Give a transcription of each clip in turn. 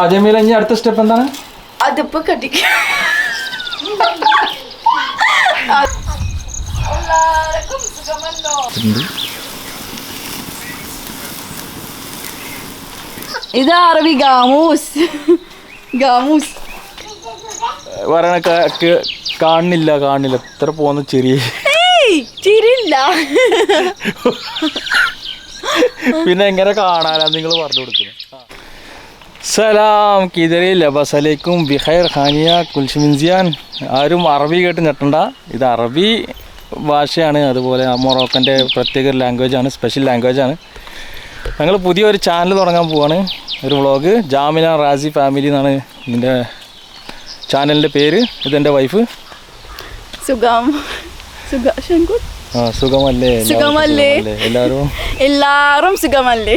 ആ ജമീല ഇനി അടുത്ത സ്റ്റെപ്പ് എന്താണ്? അതിപ്പോ കട്ടിക്ക ഇത് അറബി ഗാമൂസ്. ഗാമൂസ്. പറയണ കാണില്ല കാണില്ല. കാണുന്നില്ല കാണുന്നില്ല എത്ര പോന്ന ചെറിയ ഏയ് ചിരില്ല പിന്നെ എങ്ങനെ കാണാനാ നിങ്ങൾ പറഞ്ഞു കൊടുക്കുന്നത്? സലാം കിതറിയില്ല ബസലേക്കും ബിഹൈർ ഖാനിയ കുൽഷിമിൻസിയാൻ ആരും അറബി കേട്ട് ഞെട്ടണ്ട. ഇത് അറബി ഭാഷയാണ്. അതുപോലെ മൊറോക്കന്റെ പ്രത്യേക ഒരു ലാംഗ്വേജാണ് സ്പെഷ്യൽ ലാംഗ്വേജാണ് ഞങ്ങൾ പുതിയൊരു ചാനൽ തുടങ്ങാൻ പോവാണ്. ഒരു വ്ളോഗ് ജാമിന റാസി ഫാമിലി എന്നാണ് ഇതിന്റെ ചാനലിന്റെ പേര്. ഇതെന്റെ വൈഫ് സുഖം. ആ സുഖമല്ലേ? സുഖമല്ലേ? എല്ലാവരും? എല്ലാവരും സുഖമല്ലേ?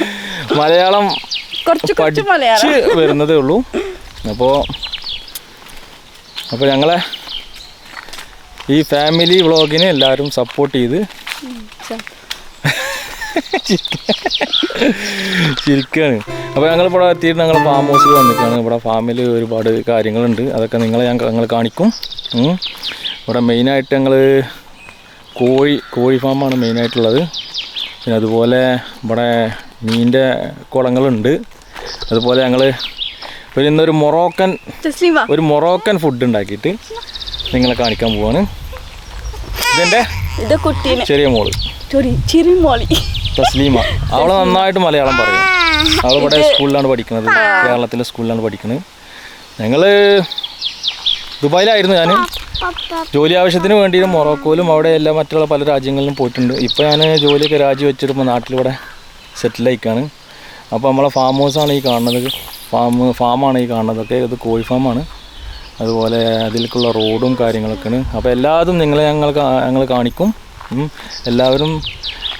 മലയാളം കുറച്ച് കുറച്ച് പഠിച്ച് വരുന്നതേ ഉള്ളൂ. അപ്പോൾ അപ്പോൾ ഞങ്ങളെ ഈ ഫാമിലി വ്ളോഗിനെ എല്ലാവരും സപ്പോർട്ട് ചെയ്ത്. ശരിക്കാണ് അപ്പോൾ ഞങ്ങൾ ഇവിടെ എത്തിയിട്ട് ഞങ്ങൾ ഫാം ഹൗസിൽ വന്നിട്ടാണ് ഇവിടെ ഫാമിൽ ഒരുപാട് കാര്യങ്ങളുണ്ട്. അതൊക്കെ നിങ്ങളെ ഞാൻ ഞങ്ങൾ കാണിക്കും. ഇവിടെ മെയിനായിട്ട് ഞങ്ങൾ കോഴി കോഴി ഫാമാണ് മെയിനായിട്ടുള്ളത് പിന്നെ അതുപോലെ ഇവിടെ മീനിന്റെ കുളങ്ങളുണ്ട്. അതുപോലെ ഞങ്ങൾ ഒരു ഇന്നൊരു മൊറോക്കൻ തസ്ലീമ. ഒരു മൊറോക്കൻ ഫുഡ് ഉണ്ടാക്കിയിട്ട് നിങ്ങളെ കാണിക്കാൻ പോവാണ്. ഇതെന്റെ ചെറിയ മോൾ. തസ്ലീമ. അവൾ നന്നായിട്ട് മലയാളം പറയും. അവൾ ഇവിടെ സ്കൂളിലാണ് പഠിക്കുന്നത്. കേരളത്തിലെ സ്കൂളിലാണ് പഠിക്കുന്നത് ഞങ്ങൾ ദുബായിലായിരുന്നു ഞാൻ ജോലി ആവശ്യത്തിന് വേണ്ടി മൊറോക്കോയിലും അവിടെ എല്ലാം മറ്റുള്ള പല രാജ്യങ്ങളിലും പോയിട്ടുണ്ട്. ഇപ്പോൾ ഞാൻ ജോലിയൊക്കെ രാജി വെച്ചിട്ട് നാട്ടിലിവിടെ സെറ്റിലായിക്കാണ് അപ്പോൾ നമ്മളെ ഫാം ഹൗസാണ് ഈ കാണുന്നത്. ഫാം ഫാമാണ് ഈ കാണുന്നതൊക്കെ. ഇത് കോഴി ഫാമാണ്. അതുപോലെ അതിലേക്കുള്ള റോഡും കാര്യങ്ങളൊക്കെയാണ്. അപ്പോൾ എല്ലാതും നിങ്ങളെ ഞങ്ങൾ ഞങ്ങൾ കാണിക്കും. എല്ലാവരും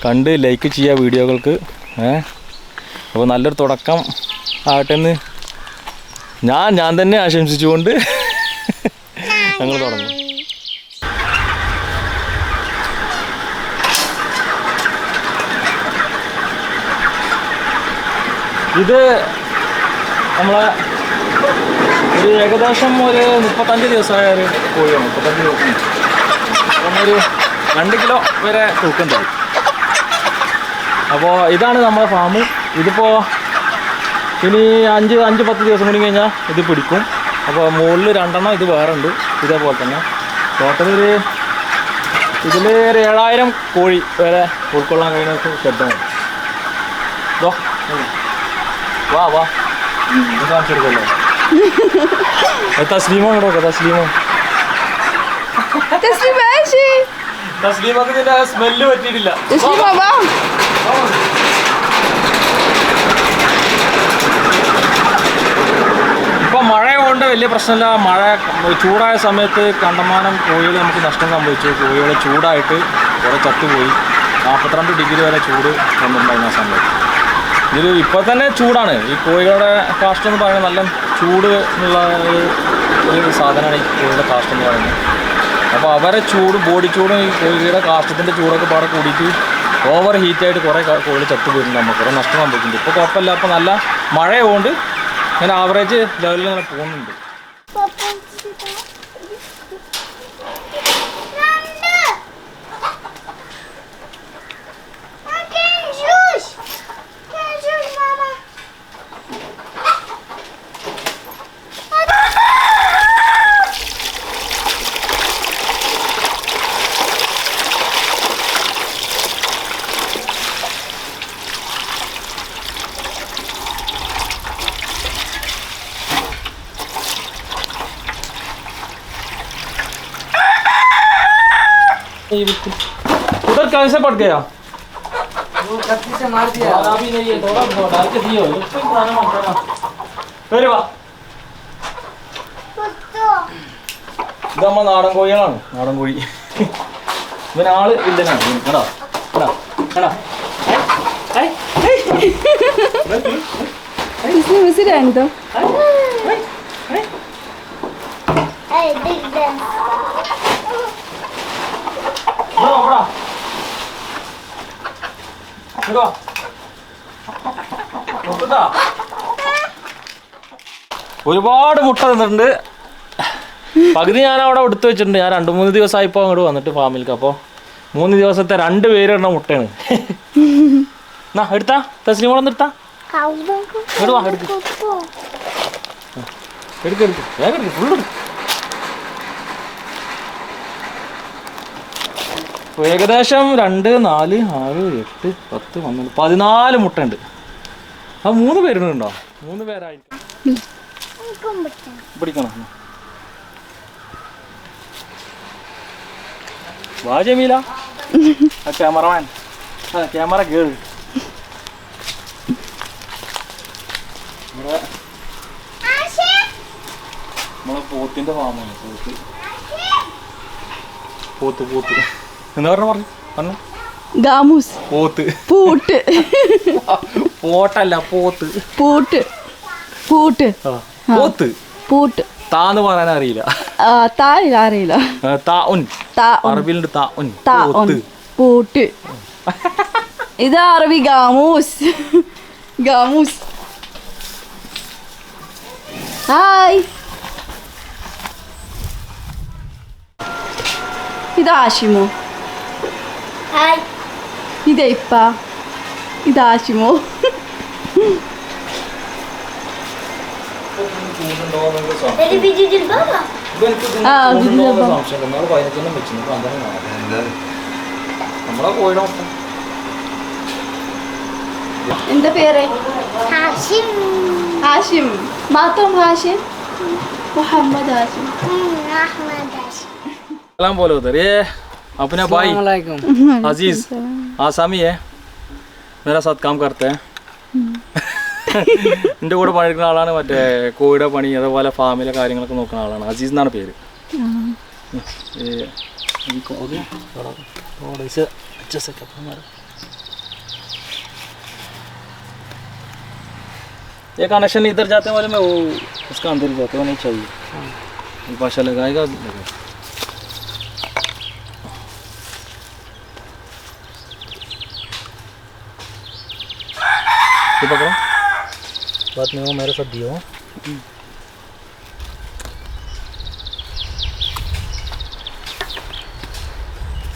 കണ്ട് ലൈക്ക് ചെയ്യുക വീഡിയോകൾക്ക്. അപ്പോൾ നല്ലൊരു തുടക്കം ആകട്ടെ എന്ന് ഞാൻ ഞാൻ തന്നെ ആശംസിച്ചുകൊണ്ട് ഞങ്ങൾ തുടങ്ങും. ഇത് നമ്മളെ ഒരു ഏകദേശം ഒരു മുപ്പത്തഞ്ച് ദിവസമായ ഒരു കോഴിയാണ് മുപ്പത്തഞ്ച് ദിവസം. നമ്മളൊരു രണ്ട് കിലോ വരെ തൂക്കം അപ്പോൾ ഇതാണ് നമ്മുടെ ഫാം ഇതിപ്പോൾ ഇനി അഞ്ച് അഞ്ച് പത്ത് ദിവസം കൂടി കഴിഞ്ഞാൽ ഇത് പിടിക്കും. അപ്പോൾ മുകളിൽ രണ്ടെണ്ണം ഇത് വേറെ ഉണ്ട് ഇതേപോലെ തന്നെ. ടോട്ടൽ ഒരു ഇതിൽ ഒരു ഏഴായിരം കോഴി വരെ ഉൾക്കൊള്ളാൻ കഴിയുന്ന ഷെഡാണ് ഇതോ. വാ വാ. കാണിച്ചു കൊടുക്കല്ലോ? തസ്ലീമോ ഇങ്ങോട്ട് തസ്ലീമോ. തസ്ലീമൊക്കെ ഇതിന്റെ സ്മെല്ല് പറ്റിയിട്ടില്ല. തസ്ലീമ വാ ഇപ്പൊ മഴ കൊണ്ട് വലിയ പ്രശ്നമില്ല. മഴ ചൂടായ സമയത്ത് കണ്ടമാനം കോഴികൾ നമുക്ക് നഷ്ടം സംഭവിച്ചു. കോഴികൾ ചൂടായിട്ട് കുറെ ചത്തുപോയി. നാൽപ്പത്തിരണ്ട് ഡിഗ്രി വരെ ചൂട് വന്നിട്ടുണ്ടായിരുന്നു ആ സമയത്ത്. ഇത് ഇപ്പോൾ തന്നെ ചൂടാണ്. ഈ കോഴികളുടെ കാഷ്ടം എന്ന് പറയുന്നത് നല്ല ചൂട് ഉള്ള ഒരു- സാധനമാണ് ഈ കോഴിയുടെ കാഷ്ടം എന്ന് പറയുന്നത്. അപ്പോൾ അവരെ ചൂട് ബോഡി ചൂടും ഈ കോഴിയുടെ കാഷ്ടത്തിന്റെ ചൂടൊക്കെ പാടെ കൂടിയിട്ട് ഓവർ ഹീറ്റായിട്ട് കുറേ കോഴി ചത്തുപോയിട്ടുണ്ട് നമുക്ക്. കുറേ നഷ്ടം സംഭവിക്കുന്നുണ്ട് ഇപ്പോൾ കുഴപ്പമില്ല. അപ്പോൾ നല്ല മഴയായതുകൊണ്ട് ഇങ്ങനെ ആവറേജ് ലെവലിൽ ഇങ്ങനെ പോകുന്നുണ്ട്. उधर कैसे पड़ गया वो कत्ती से मार दिया अभी नहीं है थोड़ा बहुत डाल के दियो इसको पुराना मांगा ना अरे वाह ഇത് നമ്മ നാടൻ കോഴികളാണ് നാടൻ കോഴി ഇവനാള് വില്ലനാണ് ഇവൻ. കണ്ടോ കണ്ടോ കണ്ടോ നോക്കട്ടാ. ഒരുപാട് മുട്ട തന്നിട്ടുണ്ട്. പകുതി ഞാൻ അവിടെ എടുത്തു വെച്ചിട്ടുണ്ട്. ഞാൻ രണ്ട് മൂന്ന് ദിവസമായി ഇപ്പോൾ അങ്ങോട്ട് വന്നിട്ട് ഫാമിലേക്ക്. അപ്പോൾ മൂന്ന് ദിവസത്തെ രണ്ട് പേരിടുന്ന മുട്ടയാണ്. എന്നാ എടുത്താ. തസ്ലിം കൂടെ ഒന്ന് എടുത്താ. എടുക്ക്. എടുക്ക്. എടുക്ക് എടുക്ക്. വേഗം എടുക്ക്. ഫുള്ള് എടുക്ക്. ഏകദേശം രണ്ട് നാല് ആറ് എട്ട് പത്ത് പന്ത്രണ്ട് പതിനാല് മുട്ട ഉണ്ട് ആ മൂന്ന് പേരുണ്ടോ? മൂന്ന് പേരായിരിക്കും പിടിക്കണം. വാ ജമീല. ക്യാമറമാൻ. ക്യാമറ ഇവിടെ നമ്മളെ പോത്തിന്റെ ഫാമാണ് പോത്ത്. പോത്ത് പോത്ത്. എന്താ പറഞ്ഞ പറഞ്ഞു? പറഞ്ഞു. ഗാമൂസ്. പോത്ത്. പൂട്ട്. പോട്ടല്ല പോത്ത്. പൂട്ട്. പൂട്ട്. പോത്ത്. പൂട്ട്. താന്ന് പറയാൻ അറിയില്ല. താഴെ അറിയില്ല. താ ഉൻ. താ അറബിയിലുണ്ട് താ ഉൻ. താ ഉൻ. പൂട്ട്. ഇത് അറബി ഗാമൂസ്. ഗാമൂസ്. ഹായ്. ഇത് ആഷിമോ? നമ്മളെ കോഴിയുടെ മൊത്തം എന്താ? പേര്? Hashim. ഹാഷിം മാത്രം Hashim Muhammad Hashim Hmm, Ahmad Hashim. सलाम बोलो उधर ये अपने भाई वालेकुम अजीज आसामी है मेरा साथ काम करते हैं എൻ്റെ കൂടെ പണിയെടുക്കുന്ന ആളാണ് മറ്റേ കോഴിയുടെ പണി അതുപോലെ ഫാമിലെ കാര്യങ്ങളൊക്കെ നോക്കുന്ന ആളാണ് അസീസ് എന്നാണ് പേര് ഏ, इनको हो गया थोड़ा थोड़ा इसे अच्छे से कर हमारा ये कनेक्शन इधर जाते वाले में वो उसका अंदर ही जाते होना चाहिए ये भाषा लगाएगा लगेगा पकड़ो बात नहीं हो मेरे साथ दियो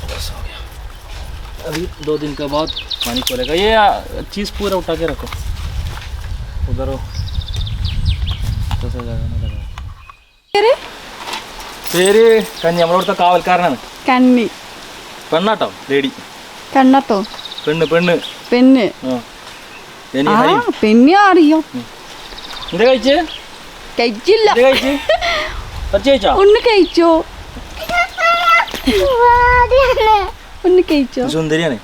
बस हो गया अभी दो दिन के बाद पानी खोलेगा ये चीज़ पूरा उठा के रखो उधर हो तो सही जाएगा ना लगा പേര് പേര് കഞ്ഞി നമ്മളിവിടുത്തെ കാവൽക്കാരനാണ് കണ്ണി പെണ്ണാട്ടോ ലേഡി കണ്ണത്തോ പെണ്ണ് പെണ്ണ് പെണ്ണ് ആ ഇനി ആ പെണ്ണെ അറിയോ? എന്താ കഴിച്ചേ? കഴിച്ചില്ല. ഒന്ന് കഴിച്ചോ. ഒന്ന് കഴിച്ചോ? സുന്ദരിയാണ്.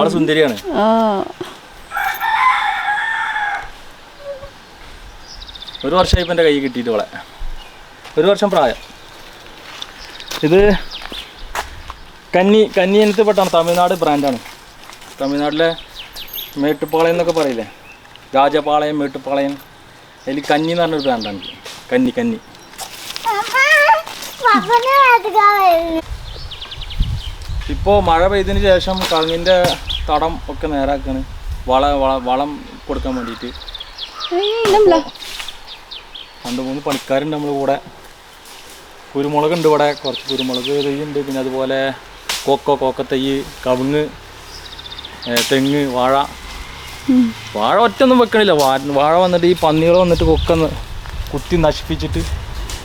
ആൾ സുന്ദരിയാണ്. ഒരു വർഷമായി ഇപ്പം എന്റെ കൈ കിട്ടിയിട്ട് ഇവിടെ ഒരു വർഷം പ്രായം. ഇത് കന്നി കന്നി ഇനത്തിൽപ്പെട്ടാണ് തമിഴ്നാട് ബ്രാൻഡാണ് തമിഴ്നാട്ടിലെ മേട്ടുപ്പാളയം എന്നൊക്കെ പറയില്ലേ? രാജപാളയം മേട്ടുപ്പാളയം. അതിൽ കന്നി എന്ന് പറഞ്ഞൊരു ബ്രാൻഡാണ് കന്നി കന്നി? ഇപ്പോൾ മഴ പെയ്തതിന് ശേഷം കങ്ങിന്റെ തടം ഒക്കെ നേരാക്കാണ്. വള വള- വളം കൊടുക്കാൻ വേണ്ടിയിട്ട്. രണ്ട് മൂന്ന് പണിക്കാരുണ്ട് നമ്മൾ കൂടെ. കുരുമുളക് ഉണ്ട് ഇവിടെ. കുറച്ച് കുരുമുളക് തൈ ഉണ്ട്. പിന്നെ അതുപോലെ കൊക്കോ കോക്കത്തൈ കവുങ്ങ് തെങ്ങ് വാഴ. വാഴ ഒറ്റൊന്നും വെക്കണില്ല. വാഴ വന്നിട്ട് ഈ പന്നികൾ വന്നിട്ട് കൊക്കൊന്ന് കുത്തി നശിപ്പിച്ചിട്ട്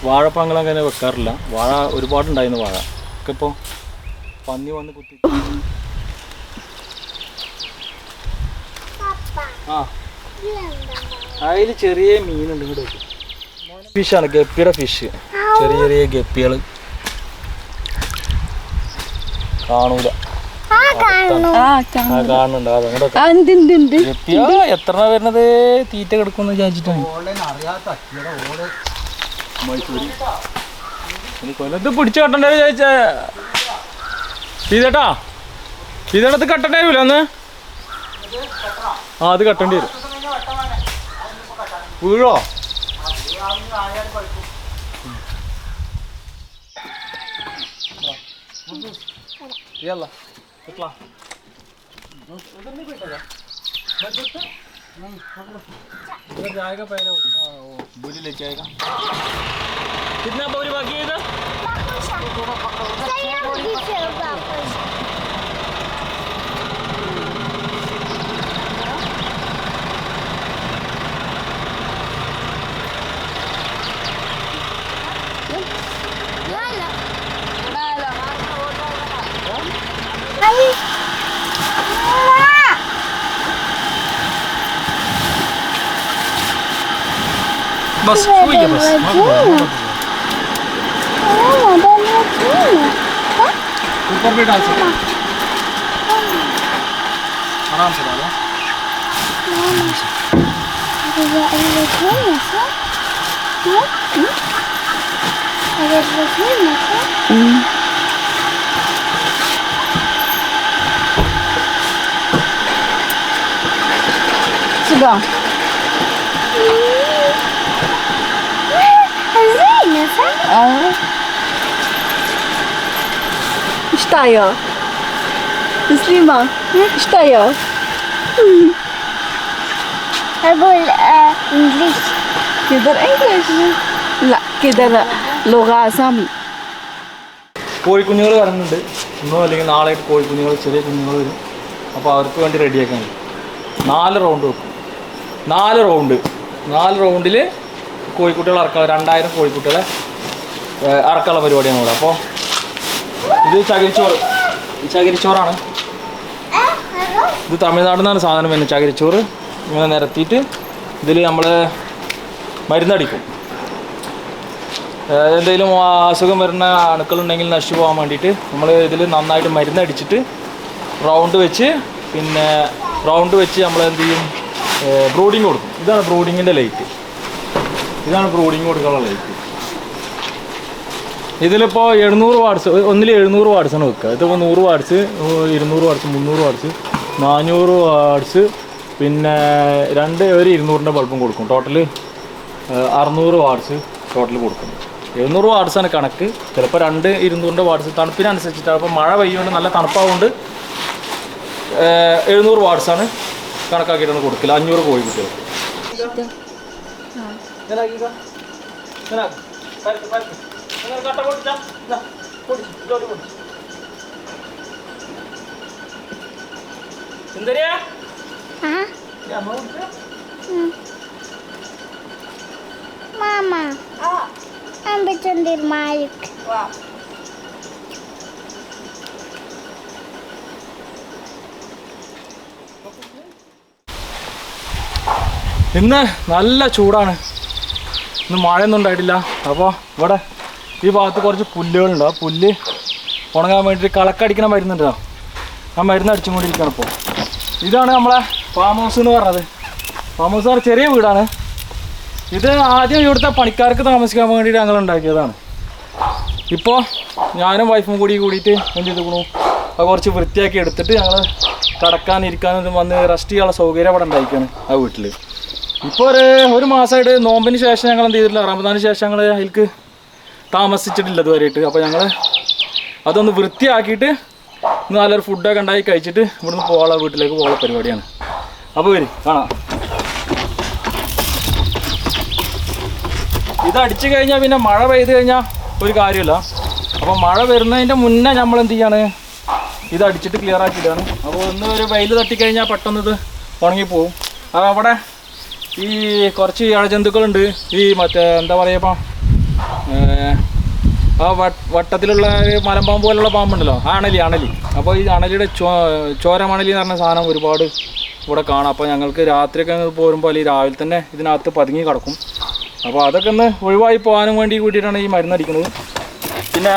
വാഴപ്പങ്ങൾ അങ്ങനെ വെക്കാറില്ല. വാഴ ഒരുപാടുണ്ടായിരുന്നു വാഴ. ഒക്കെ ഇപ്പോൾ പന്നി വന്ന് കുത്തി. ആ. അതിൽ ചെറിയ മീനുണ്ട് ഇവിടെ ഫിഷാണ് ഗപ്പിയുടെ ഫിഷ് ചെറിയ ചെറിയ ഗപ്പികൾ കാണൂല. എത്ര വരുന്നത് തീറ്റ കിടക്കുന്ന വിചാരിച്ചിട്ടാണ് കൊല്ലത്ത് പിടിച്ചു കെട്ടണ്ടേ വിചാരിച്ച ഇതേട്ടാ ഇതേടത്ത് കെട്ടണ്ടേ വരില്ല അന്ന് ആ അത് കെട്ടേണ്ടി വരും വീഴോ Yalla. कितना उधर नहीं बैठेगा जाएगा पहले हाँ, बोली लेके आएगा। कितना बोरी बाकी है इधर? तो थोड़ा पकड़ो बोरी बस Sudah वही है ada बस bajunya. Oh, ada bajunya. ऊपर भी डाल सकते हैं। आराम से डालो Ada ada sah? Aa. İşte ya. Müslüman. İşte ya. أقول آه، إنجليزي Kider English. لا kider لغة أسامي. കോഴിക്കുഞ്ഞുങ്ങൾ വരുന്നുണ്ട് ഇന്നോ അല്ലെങ്കിൽ നാളെ കോഴിക്കുഞ്ഞുങ്ങൾ ചെറിയ കുഞ്ഞുങ്ങൾ വരും അപ്പോൾ അവർക്ക് വേണ്ടി റെഡിയാക്കാൻ നാല് റൗണ്ട് വെക്കും നാല് റൗണ്ട് നാല് റൗണ്ടിൽ കോഴിക്കുട്ടികൾ ഇറക്കാം രണ്ടായിരം കോഴിക്കുട്ടികളെ ഏഹ്, ഇറക്കാനുള്ള പരിപാടിയാണ് ഇവിടെ. അപ്പോൾ ഇത് ചകിരിച്ചോറ്. ചകിരിച്ചോറാണ്. ഇത് തമിഴ്നാട്ടിൽ നിന്നാണ് സാധനം വരുന്നത് ചകിരിച്ചോറ്. ഇങ്ങനെ നിരത്തിയിട്ട് ഇതിൽ നമ്മൾ മരുന്നടിക്കും. എന്തെങ്കിലും അസുഖം വരുന്ന അണുക്കളുണ്ടെങ്കിൽ നശിച്ചു പോകാൻ വേണ്ടിയിട്ട് നമ്മൾ ഇതിൽ നന്നായിട്ട് മരുന്നടിച്ചിട്ട് റൗണ്ട് വെച്ച് പിന്നെ റൗണ്ട് വെച്ച് നമ്മൾ എന്ത് ചെയ്യും? ബ്രൂഡിങ് കൊടുക്കും. ഇതാണ് ബ്രൂഡിങ്ങിന്റെ ലൈറ്റ്. ഇതാണ് ബ്രൂഡിങ് കൊടുക്കാനുള്ള ലൈറ്റ്. ഇതിലിപ്പോൾ എഴുന്നൂറ് വാട്സ് ഒന്നിൽ എഴുന്നൂറ് വാട്സാണ് വെക്കുക. ഇതിപ്പോൾ നൂറ് വാട്സ് ഇരുന്നൂറ് വാട്സ് മുന്നൂറ് വാട്സ് നാനൂറ് വാട്സ് പിന്നെ രണ്ട് ഒരു ഇരുന്നൂറിന്റെ ബൾബും കൊടുക്കും. ടോട്ടൽ അറുന്നൂറ് വാട്സ് ടോട്ടൽ കൊടുക്കും. എഴുന്നൂറ് വാട്സാണ് കണക്ക്. ചിലപ്പോൾ രണ്ട് ഇരുന്നൂറിന്റെ വാട്സ് തണുപ്പിനനുസരിച്ചിട്ടാണ്. അപ്പോൾ മഴ പെയ്യുകൊണ്ട് നല്ല തണുപ്പാവുകൊണ്ട് എഴുന്നൂറ് വാട്സാണ് കണക്കാക്കിയിട്ടാണ് കൊടുക്കില്ല. അഞ്ഞൂറ് കോഴി കുട്ടികൾ Ambil cendir Malik ഇന്ന് നല്ല ചൂടാണ്. ഇന്ന് മഴയൊന്നും ഉണ്ടായിട്ടില്ല. അപ്പോൾ ഇവിടെ ഈ ഭാഗത്ത് കുറച്ച് പുല്ലുകളുണ്ട്. ആ പുല്ല് ഉണങ്ങാൻ വേണ്ടിയിട്ട് കളക്കടിക്കണ മരുന്നുണ്ടോ ആ മരുന്ന് അടിച്ചും കൊണ്ടിരിക്കുകയാണ് ഇപ്പോൾ ഇതാണ് നമ്മളെ ഫാം ഹൗസ് എന്ന് പറഞ്ഞത്. ഫാം ഹൗസ് പറഞ്ഞാൽ ചെറിയ വീടാണ്. ഇത് ആദ്യം ഇവിടുത്തെ പണിക്കാർക്ക് താമസിക്കാൻ വേണ്ടിയിട്ട് ഞങ്ങൾ ഉണ്ടാക്കിയതാണ്. ഇപ്പോൾ ഞാനും വൈഫും കൂടി കൂടിയിട്ട് എന്ത് ചെയ്തുക്കണു? അത് കുറച്ച് വൃത്തിയാക്കി എടുത്തിട്ട് ഞങ്ങൾ കടക്കാൻ ഇരിക്കാനൊന്നും വന്ന് റെസ്റ്റ് ചെയ്യാനുള്ള സൗകര്യം അവിടെ ഉണ്ടാക്കിയാണ് ആ വീട്ടിൽ ഇപ്പോൾ ഒരു ഒരു മാസമായിട്ട് നോമ്പിന് ശേഷം ഞങ്ങൾ എന്ത് ചെയ്തിട്ടില്ല? റമദാന് ശേഷം ഞങ്ങൾ അതിലേക്ക് താമസിച്ചിട്ടില്ല ഇതുവരെയായിട്ട്. അപ്പോൾ ഞങ്ങൾ അതൊന്ന് വൃത്തിയാക്കിയിട്ട് നല്ലൊരു ഫുഡൊക്കെ ഉണ്ടാക്കി കഴിച്ചിട്ട് ഇവിടുന്ന് പോകാനുള്ള വീട്ടിലേക്ക് പോകാനുള്ള പരിപാടിയാണ്. അപ്പോൾ വരും കാണാം. ഇത് അടിച്ചു കഴിഞ്ഞാൽ പിന്നെ മഴ പെയ്ത് കഴിഞ്ഞാൽ ഒരു കാര്യമില്ല. അപ്പോൾ മഴ വരുന്നതിന്റെ മുന്നേ നമ്മൾ എന്ത് ചെയ്യാണ്? ഇത് അടിച്ചിട്ട് ക്ലിയർ ആക്കിയിട്ടാണ് അപ്പോൾ ഒന്ന് ഒരു വെയിൽ തട്ടിക്കഴിഞ്ഞാൽ പെട്ടെന്ന് ഇത് ഉണങ്ങിപ്പോവും അപ്പോൾ അവിടെ ഈ കുറച്ച് ഇഴജന്തുക്കളുണ്ട്. ഈ മറ്റേ എന്താ പറയുക ഇപ്പം ആ വട്ട് വട്ടത്തിലുള്ള മലമ്പാമ്പ് പോലുള്ള പാമ്പുണ്ടല്ലോ ആ അണലി അണലി അപ്പോൾ ഈ അണലിയുടെ ചോ ചോരമണലി എന്ന് പറഞ്ഞ സാധനം ഒരുപാട് ഇവിടെ കാണാം. അപ്പോൾ ഞങ്ങൾക്ക് രാത്രിയൊക്കെ പോരുമ്പോൾ അല്ലെങ്കിൽ രാവിലെ തന്നെ ഇതിനകത്ത് പതുങ്ങി കിടക്കും. അപ്പോൾ അതൊക്കെ ഒന്ന് ഒഴിവായി പോകാനും വേണ്ടി കൂട്ടിയിട്ടാണ് ഈ മരുന്നടിക്കുന്നത് പിന്നെ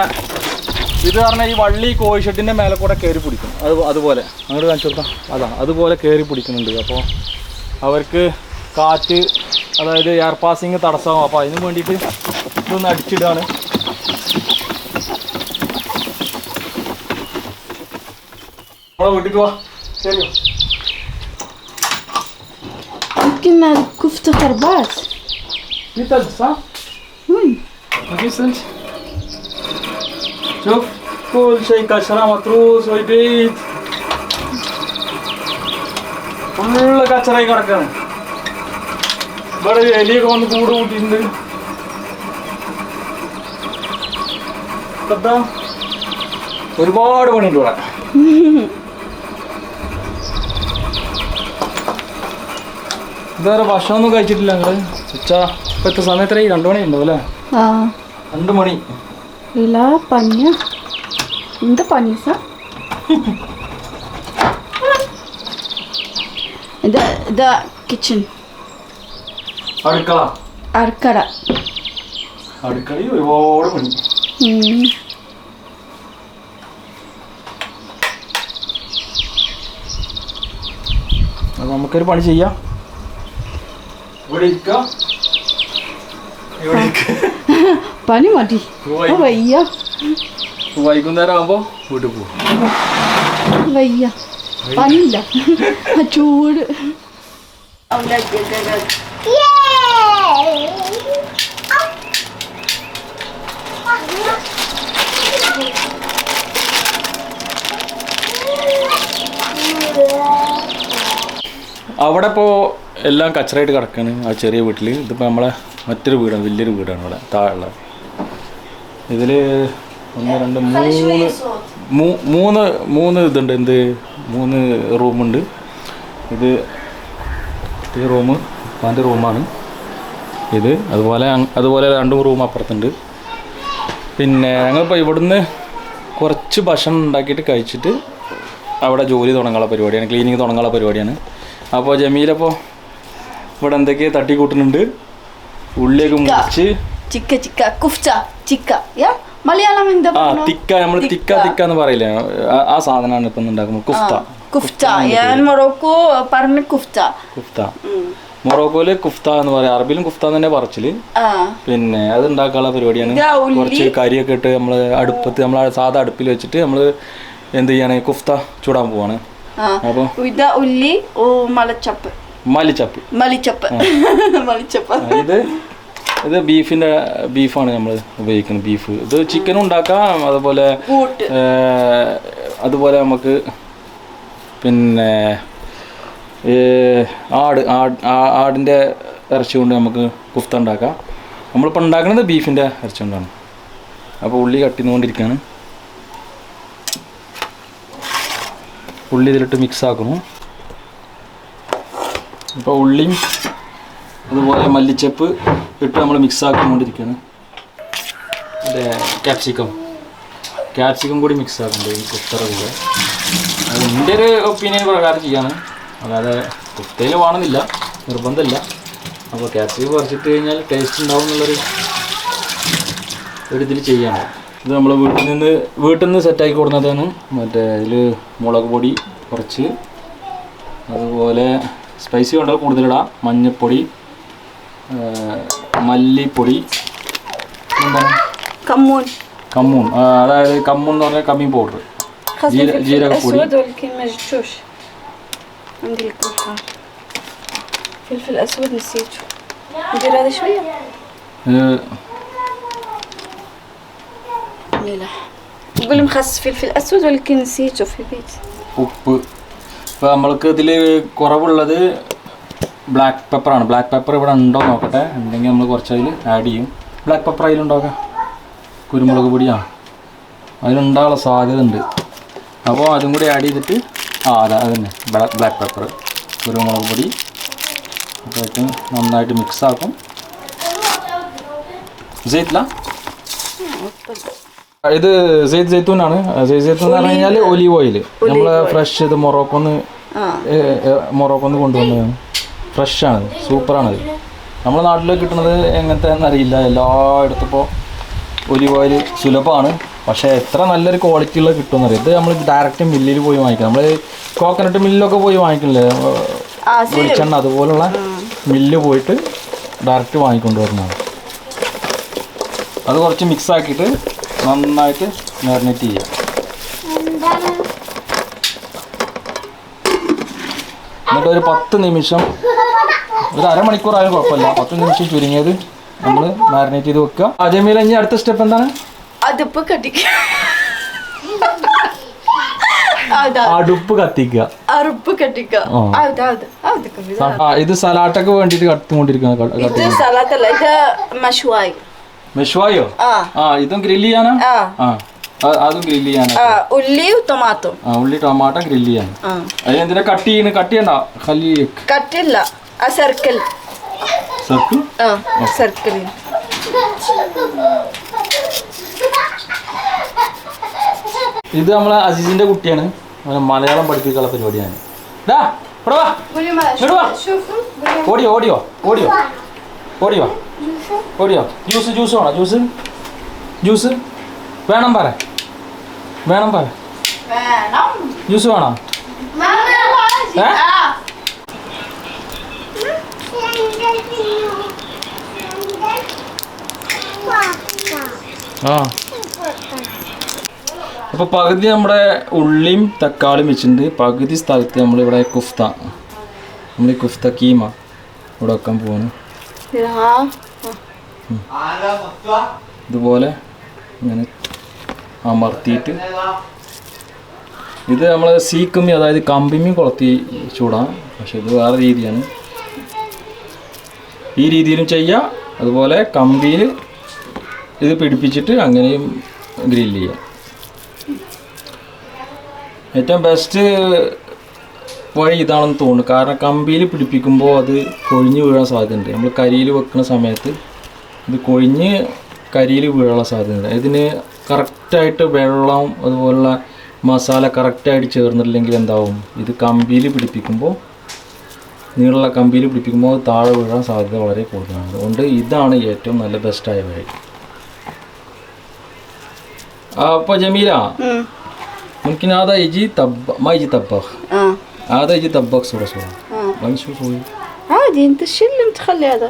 ഇത് പറഞ്ഞാൽ ഈ വള്ളി കോഴിഷെട്ടിന്റെ മേലെ കൂടെ കയറി പിടിക്കും. അത് അതുപോലെ. അങ്ങോട്ട് കാണിച്ചു കൊടുക്കാം. അതാ അതുപോലെ കയറി പിടിക്കുന്നുണ്ട്. അപ്പോൾ അവർക്ക് കാറ്റ് അതായത് എയർ പാസിങ് തടസ്സമാകും അപ്പോൾ അതിന് വേണ്ടിയിട്ട് ഇതൊന്ന് അടിച്ചിടുകയാണ് നമ്മളെ വീട്ടിൽ പോവാ ശരി يمكن كفتة خربات في ثلج صح؟ وين ما في ثلج شوف كل شيء كشرة متروس والبيت ഫുള്ള് കച്ചറായി കിടക്കാണ് ഇവിടെ ഒരു എലിയൊക്കെ വന്ന് കൂട് ശ്രദ്ധ. ഒരുപാട് പണിയുണ്ട് ഇവിടെ ഇതുവരെ ഭക്ഷണമൊന്നും കഴിച്ചിട്ടില്ല നിങ്ങൾ ഉച്ച ഇപ്പൊ എത്ര സമയത്തായി രണ്ടു മണി ഉണ്ടോ അല്ലേ രണ്ടു മണി ഇല്ല panya. എന്ത് panya sa? The the kitchen. അടുക്കള Arkada. അടുക്കളയിൽ ഒരുപാട് പണി. അപ്പൊ നമുക്കൊരു പണി ചെയ്യാം. പനി മതി വയ്യ. വൈകുന്നേരം ആകുമ്പോ വീട്ടിൽ പോകും വയ്യ. പനിയില്ല ചൂട്. Yay! അവിടെ ഇപ്പോൾ എല്ലാം കച്ചറായിട്ട് കിടക്കാണ് ആ ചെറിയ വീട്ടിൽ ഇതിപ്പോൾ നമ്മളെ മറ്റൊരു വീടാണ് വലിയൊരു വീടാണ് ഇവിടെ താഴെ ഇതിൽ ഒന്ന് രണ്ട് മൂന്ന് മൂന്ന് മൂന്ന് ഇതുണ്ട് എന്ത് മൂന്ന് റൂമുണ്ട്. ഇത് ഈ റൂം അതിന്റെ റൂമാണ്. ഇത് അതുപോലെ അതുപോലെ രണ്ടും റൂം അപ്പുറത്തുണ്ട്. പിന്നെ ഞങ്ങളിപ്പോൾ ഇവിടുന്ന് കുറച്ച് ഭക്ഷണം ഉണ്ടാക്കിയിട്ട് കഴിച്ചിട്ട് അവിടെ ജോലി തുടങ്ങാനുള്ള പരിപാടിയാണ് ക്ലീനിങ് തുടങ്ങാനുള്ള പരിപാടിയാണ്. അപ്പോൾ ജമീലപ്പോൾ ഇവിടെ എന്തൊക്കെയോ തട്ടിക്കൂട്ടുന്നുണ്ട്? ഉള്ളിയൊക്കെ മുറിച്ച്. ചിക്ക ചിക്ക. കുഫ്ച ചിക്ക. യാ? മലയാളം എന്താ ആ? തിക്ക നമ്മൾ തിക്ക. തിക്ക എന്ന് പറയില്ലേ? ആ- സാധനമാണ് ഇപ്പം ഉണ്ടാക്കുന്നത്. കുഫ്ത. കുഫ്ത. ഞാൻ മൊറോക്കോ പറഞ്ഞ കുഫ്ത. കുഫ്ത. മൊറോക്കോയിൽ കുഫ്ത എന്ന് പറയാം. അറബിയിലും കുഫ്ത തന്നെ പറച്ചിൽ. പിന്നെ അത് ഉണ്ടാക്കാനുള്ള പരിപാടിയാണ്. കുറച്ച് കരിയൊക്കെ ഇട്ട് നമ്മൾ അടുപ്പത്ത് നമ്മൾ സാധാ അടുപ്പിൽ വെച്ചിട്ട് നമ്മൾ എന്ത് ചെയ്യാണ്? കുഫ്ത ചൂടാൻ പോവാണ്. ആ. അപ്പോൾ ഇത ഉള്ളി മലച്ചപ്പ്. മലിച്ചപ്പ് മലിച്ചപ്പ് മലിച്ചപ്പ് ഇത് ഇത് ബീഫിന്റെ ബീഫാണ് നമ്മൾ ഉപയോഗിക്കുന്നത് ബീഫ്. ഇത് ചിക്കൻ ഉണ്ടാക്കാം അതുപോലെ അതുപോലെ നമുക്ക് പിന്നെ ആട് ആട് ആടിന്റെ ഇറച്ചി കൊണ്ട് നമുക്ക് കുഫ്ത ഉണ്ടാക്കാം. നമ്മളിപ്പോൾ ഉണ്ടാക്കുന്നത് ബീഫിന്റെ ഇറച്ചി കൊണ്ടാണ്. അപ്പോൾ ഉള്ളി കട്ടിന്നുകൊണ്ടിരിക്കുകയാണ് ഉള്ളി ഇതിലിട്ട് മിക്സ് ആക്കുന്നു ഇപ്പോൾ ഉള്ളിയും അതുപോലെ മല്ലിച്ചപ്പ് ഇട്ട് നമ്മൾ മിക്സ് ആക്കിക്കൊണ്ടിരിക്കുകയാണ് അതെ ക്യാപ്സിക്കം ക്യാപ്സിക്കം കൂടി മിക്സ് ആക്കുന്നുണ്ട് ഈ കുത്തറ കൂടെ അത് എന്റെ ഒരു ഒപ്പീനിയൻ പ്രകാരം ചെയ്യാണ്. അല്ലാതെ കുത്തയിൽ വേണമെന്നില്ല നിർബന്ധമില്ല. അപ്പോൾ ക്യാപ്സിക്കം കുറച്ചിട്ട് കഴിഞ്ഞാൽ ടേസ്റ്റ് ഉണ്ടാവും എന്നുള്ളൊരു ഒരു ഇതിൽ ചെയ്യാണ്. ഇത് നമ്മൾ വീട്ടിൽ നിന്ന് വീട്ടിൽ നിന്ന് സെറ്റാക്കി കൊടുക്കുന്നതാണ് മറ്റേ ഇതിൽ മുളക് പൊടി കുറച്ച് അതുപോലെ സ്പൈസി കണ്ടാൽ കൂടുതലിടാം മഞ്ഞൾപ്പൊടി ആ, മല്ലിപ്പൊടി എന്താണ് കമ്മൂൻ കമ്മൂൺ ആ, അതായത് കമ്മൂൺ എന്ന് പറഞ്ഞാൽ കമ്മി പൗഡർ ജീര ജീരകപ്പൊടി اسود ولكن ما جبتوش عندي الكل فلفل اسود نسيته ندير هذا شويه ഇത് ملح نقول مخصص فلفل اسود ولكن نسيته في البيت ഉപ്പ് ഇപ്പോൾ നമ്മൾക്ക് ഇതിൽ കുറവുള്ളത് ബ്ലാക്ക് പെപ്പറാണ് ബ്ലാക്ക് പെപ്പർ ഇവിടെ ഉണ്ടോ എന്ന് നോക്കട്ടെ ഉണ്ടെങ്കിൽ നമ്മൾ കുറച്ച് അതിൽ ആഡ് ചെയ്യും ബ്ലാക്ക് പെപ്പർ അതിലുണ്ടാക്കാം കുരുമുളക് പൊടിയാണ് അതിലുണ്ടാകാനുള്ള സാധ്യത ഉണ്ട് അപ്പോൾ അതും കൂടി ആഡ് ചെയ്തിട്ട് ആ അതെ അത് തന്നെ ബ്ലാക്ക് പെപ്പർ കുരുമുളക് പൊടി അപ്പോൾ ഇത് നന്നായിട്ട് മിക്സ് ആക്കും ജയിത്തില്ല ഇത് സെയ്ദ് സെയ്തൂൻ ആണ്. സെയ്ദ് സെയ്തൂൻ എന്ന് പറഞ്ഞു കഴിഞ്ഞാൽ ഒലീവ് ഓയിൽ നമ്മൾ ഫ്രഷ് ഇത് മൊറോക്കോന്ന് മൊറോക്കോന്ന് കൊണ്ടുവന്നതാണ് ഫ്രഷ് ആണ്. സൂപ്പർ സൂപ്പറാണത് നമ്മുടെ നാട്ടിൽ കിട്ടുന്നത് എങ്ങനത്തെ അറിയില്ല. എല്ലായിടത്തും ഇപ്പോൾ ഒലിവ് ഓയിൽ സുലഭമാണ്. പക്ഷേ എത്ര നല്ലൊരു ക്വാളിറ്റി ഉള്ള കിട്ടും എന്നറിയാം ഇത് നമ്മൾ ഡയറക്റ്റ് മില്ലിൽ പോയി വാങ്ങിക്കാം. നമ്മൾ കോക്കനട്ട് മില്ലിലൊക്കെ പോയി വാങ്ങിക്കില്ലേ? വെളിച്ചെണ്ണ അതുപോലുള്ള മില്ല് പോയിട്ട് ഡയറക്റ്റ് വാങ്ങിക്കൊണ്ട് വരുന്നതാണ് അത് കുറച്ച് മിക്സ് ആക്കിയിട്ട് നന്നായിട്ട് മാരിനേറ്റ് ചെയ്യാം. എന്നിട്ട് ഒരു പത്ത് നിമിഷം ഒരു അരമണിക്കൂറായാലും കുഴപ്പമില്ല. പത്ത് നിമിഷം ചുരുങ്ങിയത് നമ്മൾ മാരിനേറ്റ് ചെയ്ത് വെക്കുക. അജമീൽ ഇനി അടുത്ത സ്റ്റെപ്പ് എന്താണ്? അതിപ്പോ കട്ടിക്കുക അടുപ്പ് കത്തിക്കുക. അറുപ്പ് ഇത് സലാട്ടൊക്കെ വേണ്ടിട്ട് കത്തിക്കൊണ്ടിരിക്കുന്ന ഇത് ഇത് മഷുവായി. മെഷുവായോ? ആ. ഇതും ഗ്രില്ല് ചെയ്യാനാ? ആ. അതും ഗ്രില്ല് ചെയ്യാനാ? ഉള്ളി ടൊമാറ്റോ ആ ഉള്ളി ടൊമാറ്റോ ഗ്രില്ല് ചെയ്യാൻ അത് അതിനെന്തിനാ കട്ട് ചെയ്യണ്? കട്ട് ചെയ്യണ്ട? ഹലിയേക്ക് കട്ടില്ല. ആ സർക്കിൾ സർക്കിൾ ആ സർക്കിൾ ഇത് നമ്മളെ അസീസിന്റെ കുട്ടിയാണ്. അവനെ മലയാളം പഠിപ്പിക്കാനുള്ള പരിപാടിയാണ്. ഡാ ഇവിടെ വാ. ഇങ്ങോട്ട് വാ. ഓടിയോ. ഓടിയോ? ഓടിയോ ഓടിയോ? ഓടിയോ ജ്യൂസ് ജ്യൂസ് വേണോ? ജ്യൂസ്? ജ്യൂസ്? വേണം പറ. വേണം പറ. ജ്യൂസ് വേണോ? ഏ? ആ. അപ്പോൾ പകുതി നമ്മുടെ ഉള്ളിയും തക്കാളിയും വെച്ചിട്ടുണ്ട്. പകുതി സ്ഥലത്ത് നമ്മളിവിടെ കുഫ്ത. നമ്മൾ കുഫ്ത കീമ ഇവിടെ വെക്കാൻ പോവാണ്. ഇതുപോലെ ഇങ്ങനെ അമർത്തിയിട്ട് ഇത് നമ്മൾ സീക്കുമ്മി അതായത് കമ്പിമ്മി കൊളത്തി ചൂടാം. പക്ഷെ ഇത് വേറെ രീതിയാണ്. ഈ രീതിയിലും ചെയ്യാം. അതുപോലെ കമ്പിയിൽ ഇത് പിടിപ്പിച്ചിട്ട് അങ്ങനെയും ഗ്രില്ല് ചെയ്യാം. ഏറ്റവും ബെസ്റ്റ് വഴി ഇതാണെന്ന് തോന്നുന്നു കാരണം കമ്പിയിൽ പിടിപ്പിക്കുമ്പോൾ അത് കൊഴിഞ്ഞ് വീഴാൻ സാധ്യതയുണ്ട് നമ്മൾ കരിയിൽ വെക്കുന്ന സമയത്ത് ഇത് കൊഴിഞ്ഞ് കരിയിൽ വീഴാനുള്ള സാധ്യതയുണ്ട് ഇതിന് കറക്റ്റായിട്ട് വെള്ളം അതുപോലുള്ള മസാല കറക്റ്റായിട്ട് ചേർന്നില്ലെങ്കിൽ എന്താവും ഇത് കമ്പിയിൽ പിടിപ്പിക്കുമ്പോൾ നീളമുള്ള കമ്പിയിൽ പിടിപ്പിക്കുമ്പോൾ അത് താഴെ വീഴാൻ സാധ്യത വളരെ കൂടുതലാണ് അതുകൊണ്ട് ഇതാണ് ഏറ്റവും നല്ല ബെസ്റ്റായ വഴി അപ്പോൾ ജമീല ممكن هذا يجي طب ما يجي طباخ اه هذا يجي طباخ صورة صورة اه ما نشوفه عادي انت شو اللي متخلي هذا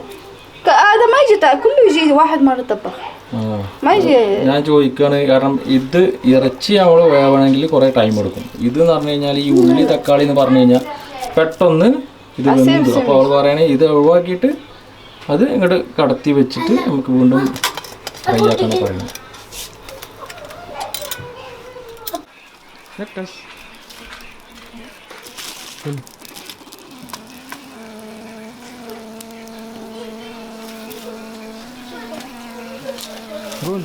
ك- هذا ما يجي تا- كله يجي واحد مرة طبخ آه. ما يجي ഞാൻ ചോദിക്കുകയാണ് കാരണം ഇത് ഇറച്ചി നമ്മൾ വേവണമെങ്കിൽ കുറേ ടൈം എടുക്കും ഇത് എന്ന് പറഞ്ഞു കഴിഞ്ഞാൽ ഈ ഉള്ളി തക്കാളി എന്ന് പറഞ്ഞു കഴിഞ്ഞാൽ പെട്ടെന്ന് ഇത് വെന്തു അപ്പോൾ അവൾ പറയണേ ഇത് ഒഴിവാക്കിയിട്ട് അത് ഇങ്ങോട്ട് കടത്തി വെച്ചിട്ട് നമുക്ക് വീണ്ടും ഫ്രൈ ആക്കാന്ന് പറയുന്നത് Hm. Schön. Run.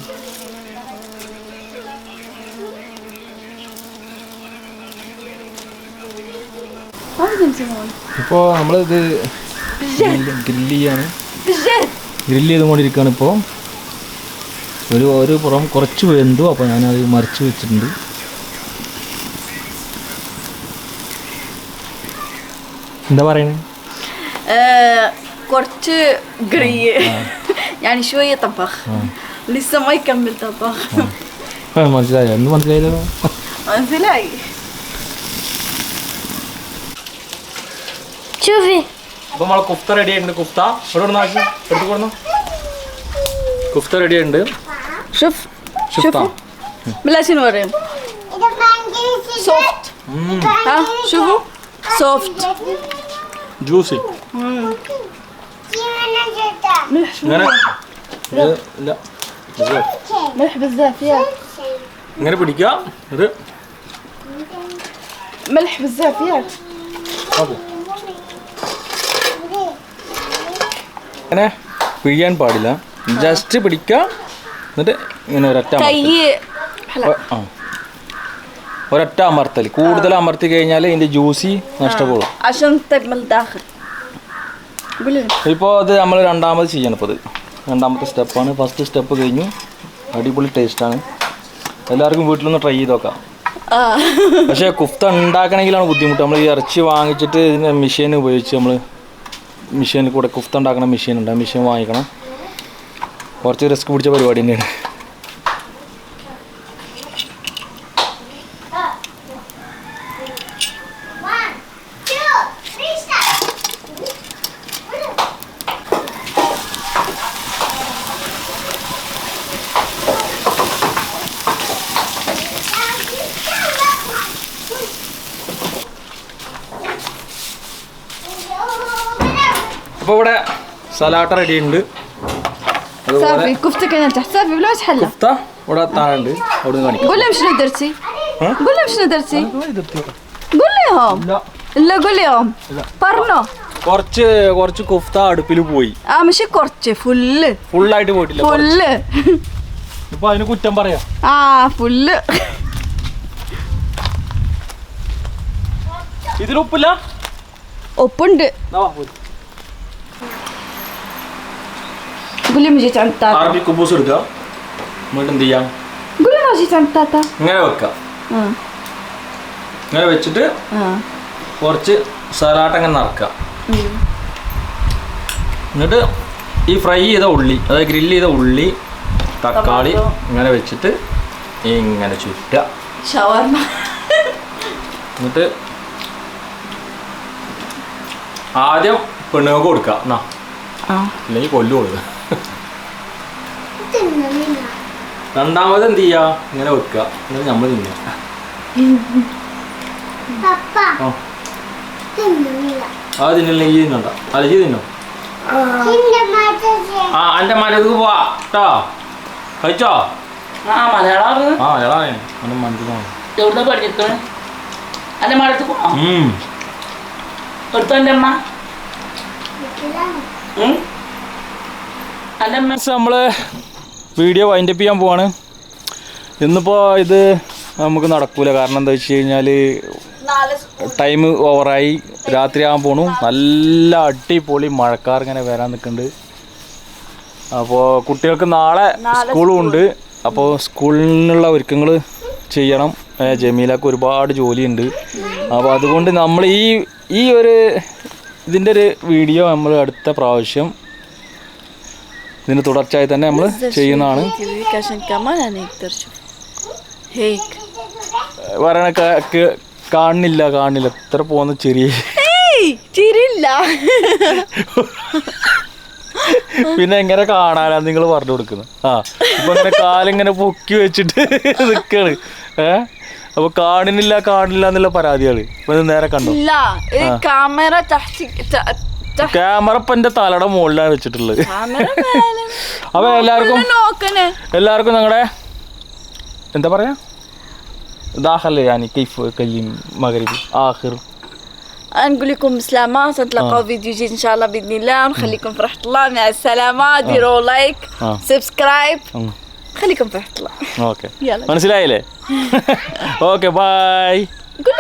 ഇപ്പോ നമ്മളിത് ഗ്രില്ല് ചെയ്യാണ് ഗ്രില്ല് ചെയ്തുകൊണ്ടിരിക്കുകയാണ് ഇപ്പൊ ഒരു ഒരു പുറം കുറച്ച് വെന്തു അപ്പോൾ ഞാനത് മറിച്ച് വെച്ചിട്ടുണ്ട് എന്താ പറയണേ? കുറച്ച് ഞാൻ മനസ്സിലായി. Soft ജ്യൂസി جينا جدا ملح ഇങ്ങനെ ഇത് ഇല്ല ഇത് ملح بزاف يا ഇങ്ങനെ പിടിക്കുക ഇത് ملح بزاف يا ഓക്കെ അങ്ങനെ പിഴിയാൻ പാടില്ല ജസ്റ്റ് പിടിക്കുക എന്നിട്ട് ഇങ്ങനെ ഒരൊറ്റ അമർത്തൽ. كي هلا ഒ- ആ ഒരൊറ്റ അമർത്തൽ കൂടുതൽ അമർത്തി കഴിഞ്ഞാൽ ഇതിന്റെ ജ്യൂസി നഷ്ടപ്പെടും. ഇപ്പോൾ അത് നമ്മൾ രണ്ടാമത് ചെയ്യണം ഇപ്പോൾ അത്. രണ്ടാമത്തെ സ്റ്റെപ്പാണ്. ഫസ്റ്റ് സ്റ്റെപ്പ് കഴിഞ്ഞു. അടിപൊളി ടേസ്റ്റാണ്. എല്ലാവർക്കും വീട്ടിലൊന്ന് ട്രൈ ചെയ്ത് നോക്കാം. പക്ഷേ കുഫ്ത ഉണ്ടാക്കണമെങ്കിലാണ് ബുദ്ധിമുട്ട്. നമ്മൾ ഈ ഇറച്ചി വാങ്ങിച്ചിട്ട് ഇതിന് മെഷീൻ ഉപയോഗിച്ച് നമ്മൾ മെഷീനിൽ കൂടെ കുഫ്ത ഉണ്ടാക്കണ മെഷീൻ ഉണ്ട്. ആ മെഷീൻ വാങ്ങിക്കണം. കുറച്ച് റിസ്ക് പിടിച്ച പരിപാടി തന്നെയാണ്. സലാട്ട റെഡി ഉണ്ട് അതുപോലെ صافي كفتك هنا تحت صافي بلا حلة കുഫ്ത ഇവിടെ താഴെ ഉണ്ട് അവിടെ നിന്ന് കാണിക്കാം قول لهم شنو درتي قول لهم شنو درتي ഇതെത്തി قول لهم ഇല്ല لا قول لهم പറഞ്ഞോ കുറച്ച് കുറച്ച് കുഫ്ത അടുപ്പിൽ പോയി ആ പക്ഷെ കുറച്ച് ഫുള്ള് ഫുള്ളായിട്ട് പോയിട്ടില്ല ഫുള്ള് ഇപ്പൊ അതിന് കുറ്റം പറയാം ആ ഫുള്ള് ഇതിൽ ഉപ്പില്ല ഒപ്പുണ്ട് ഗുളിക മജീദ് അന്താത്ത അറബി കുബൂസ് എടുക്കുക എന്നിട്ട് എന്ത് ചെയ്യാം ഗുളിക മജീദ് അന്താത്ത ഇങ്ങനെ വെക്കുക ഇങ്ങനെ വെച്ചിട്ട് കുറച്ച് സലാട്ട് അങ്ങനെ നിറക്കുക എന്നിട്ട് ഈ ഫ്രൈ ചെയ്ത ഉള്ളി അതായത് ഗ്രില്ല് ചെയ്ത ഉള്ളി തക്കാളി ഇങ്ങനെ വെച്ചിട്ട് ഇങ്ങനെ ചുറ്റുക ഷവർമ എന്നിട്ട് ആദ്യം പെണ്ണുങ്ങൾക്ക് കൊടുക്കുക എന്നാ അല്ലെങ്കിൽ കൊല്ലു കൊടുക്കുക രണ്ടാമത് എന്ത് ചെയ്യാ? ഇങ്ങനെ വെക്കുക. എന്നിട്ട് നമ്മൾ തിന്നുക അത് തിന്നില്ലെങ്കിൽ ഈ തിന്നണ്ട. അലജി തിന്നോ? എന്റെ ആ എന്റെ മരത്ത് പോവാ. കേട്ടോ? കഴിച്ചോ? ആ മലയാളം ആ എടാ എന്റെ മനസ്സിലാണ് എവിടുന്ന പഠിച്ചിരിക്കണേ അന്റെ മടത്ത് പോണോ ഉം. എടുത്തോ എന്റെ അമ്മ? ഉം? അമ്മ. ഫ്രണ്ട്സ് നമ്മൾ വീഡിയോ വൈൻഡപ്പ് ചെയ്യാൻ പോവാണ്. ഇന്നിപ്പോൾ ഇത് നമുക്ക് നടക്കൂല. കാരണം എന്താ വെച്ച് കഴിഞ്ഞാൽ ടൈം ഓവറായി രാത്രി ആകാൻ പോണു. നല്ല അടിപൊളി മഴക്കാർ ഇങ്ങനെ വരാൻ നിൽക്കുന്നുണ്ട് അപ്പോൾ കുട്ടികൾക്ക് നാളെ സ്കൂളും ഉണ്ട് അപ്പോൾ സ്കൂളിനുള്ള ഒരുക്കങ്ങൾ ചെയ്യണം. ജമീലക്ക് ഒരുപാട് ജോലിയുണ്ട്. അപ്പോൾ അതുകൊണ്ട് നമ്മൾ ഈ ഈ ഒരു ഇതിന്റെ ഒരു വീഡിയോ നമ്മൾ അടുത്ത പ്രാവശ്യം ഇതിന് തുടർച്ചയായി തന്നെ നമ്മൾ ചെയ്യുന്നതാണ്. വരണ കാണില്ല കാണില്ല എത്ര പോകുന്ന ചെറിയ ചിരില്ല പിന്നെ എങ്ങനെ കാണാനാ നിങ്ങൾ പറഞ്ഞു കൊടുക്കുന്നത്? ആ ഇപ്പൊ എന്റെ കാലിങ്ങനെ പൊക്കി വെച്ചിട്ട് നിക്കാണ്. ഏ? അപ്പൊ കാണുന്നില്ല കാണില്ല എന്നുള്ള പരാതികൾ. ഇപ്പൊ നേരെ കണ്ടു? ഇല്ല ക്യാമറ ക്യാമറ ഇപ്പൊ എന്റെ തലയുടെ മുകളിലാണ് വെച്ചിട്ടുള്ളത് كاميرا مالك അപ്പൊ എല്ലാവർക്കും നോക്കണേ എല്ലാവർക്കും നിങ്ങളുടെ എന്താ പറയാ ദാഹല്ലേ ഞാൻ കൈഫ് കയ്യും മകരിബ് ആഹിർ نقول لكم سلامات نتلاقاو فيديو جديد ان شاء الله باذن الله ونخليكم في رحمه الله مع السلامه ديروا لايك آه. سبسكرايب ഉം. خليكم في رحمه الله ഓക്കെ يلا മനസ്സിലായില്ലേ ഓക്കെ ബൈ قول